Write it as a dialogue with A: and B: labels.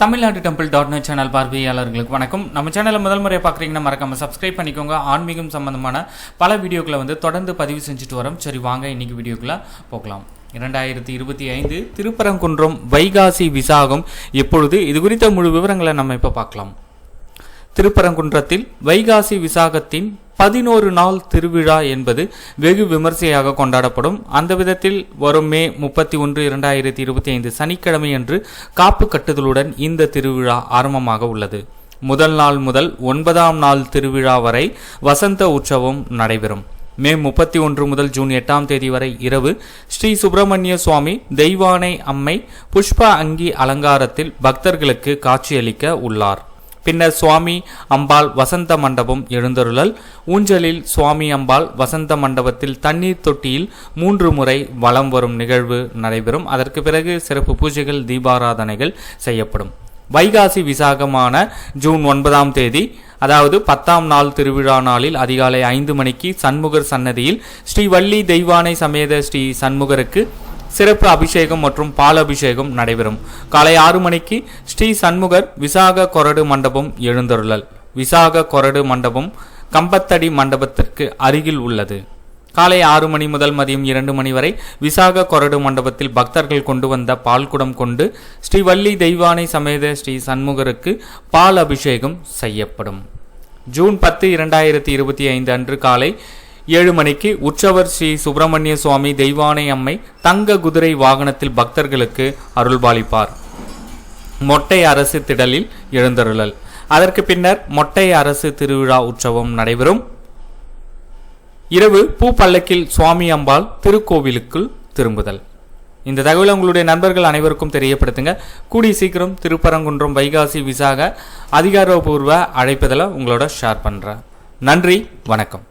A: Tamil Nadu temple dot net channel பார்வையாளர்களுக்கு வணக்கம். நம்ம சேனலை முதல் முறையாக பார்க்குறீங்கன்னா மறக்காம சப்ஸ்கிரைப் பண்ணிக்கோங்க. ஆன்மீகம் சம்பந்தமான பல வீடியோக்களை வந்து தொடர்ந்து பதிவு செஞ்சுட்டு வரோம். சரி வாங்க இன்னைக்கு வீடியோக்குள்ள போகலாம். இரண்டாயிரத்தி இருபத்தி ஐந்து திருப்பரங்குன்றம் வைகாசி விசாகம். எப்பொழுது இது குறித்த முழு விவரங்களை நம்ம இப்போ பார்க்கலாம். திருப்பரங்குன்றத்தில் வைகாசி விசாகத்தின் பதினோரு நாள் திருவிழா என்பது வெகு விமர்சையாக கொண்டாடப்படும். அந்த விதத்தில் வரும் மே முப்பத்தி ஒன்று இரண்டாயிரத்தி இருபத்தி ஐந்து சனிக்கிழமை அன்று காப்பு கட்டுதலுடன் இந்த திருவிழா ஆரம்பமாக உள்ளது. முதல் நாள் முதல் ஒன்பதாம் நாள் திருவிழா வரை வசந்த உற்சவம் நடைபெறும். மே முப்பத்தி ஒன்று முதல் ஜூன் எட்டாம் தேதி வரை இரவு ஸ்ரீ சுப்பிரமணிய சுவாமி தெய்வானை அம்மை புஷ்ப அங்கி அலங்காரத்தில் பக்தர்களுக்கு காட்சியளிக்க உள்ளார். பின்னர் சுவாமி அம்பாள் வசந்த மண்டபம் எழுந்தருளல். ஊஞ்சலில் சுவாமி அம்பாள் வசந்த மண்டபத்தில் தண்ணீர் தொட்டியில் மூன்று முறை வலம் வரும் நிகழ்வு நடைபெறும். அதற்கு பிறகு சிறப்பு பூஜைகள் தீபாராதனைகள் செய்யப்படும். வைகாசி விசாகமான ஜூன் ஒன்பதாம் தேதி அதாவது பத்தாம் நாள் திருவிழா நாளில் அதிகாலை ஐந்து மணிக்கு சண்முகர் சன்னதியில் ஸ்ரீ வள்ளி தெய்வானை சமேத ஸ்ரீ சண்முகருக்கு சிறப்பு அபிஷேகம் மற்றும் பால் அபிஷேகம் நடைபெறும். காலை ஆறு மணிக்கு ஸ்ரீ சண்முகர் விசாக கொரடு மண்டபம் எழுந்தருளல். விசாக கொரடு மண்டபம் கம்பத்தடி மண்டபத்திற்கு அருகில் உள்ளது. காலை ஆறு மணி முதல் மதியம் இரண்டு மணி வரை விசாக கொரடு மண்டபத்தில் பக்தர்கள் கொண்டு வந்த பால்குடம் கொண்டு ஸ்ரீவள்ளி தெய்வானை சமேத ஸ்ரீ சண்முகருக்கு பால் அபிஷேகம் செய்யப்படும். ஜூன் பத்து இரண்டாயிரத்தி இருபத்தி ஐந்து அன்று காலை ஏழு மணிக்கு உற்சவர் ஸ்ரீ சுப்பிரமணிய சுவாமி தெய்வானை அம்மை தங்க குதிரை வாகனத்தில் பக்தர்களுக்கு அருள்பாலிப்பார். மொட்டை அரசு திடலில் எழுந்தருளல். அதற்கு பின்னர் மொட்டை அரசு திருவிழா உற்சவம் நடைபெறும். இரவு பூப்பல்லக்கில் சுவாமி அம்பாள் திருக்கோவிலுக்குள் திரும்புதல். இந்த தகவலை உங்களுடைய நண்பர்கள் அனைவருக்கும் தெரியப்படுத்துங்க. கூடி சீக்கிரம் திருப்பரங்குன்றம் வைகாசி விசாக அதிகாரப்பூர்வ அழைப்பதில் உங்களோட ஷேர் பண்ணுறேன் நன்றி வணக்கம்.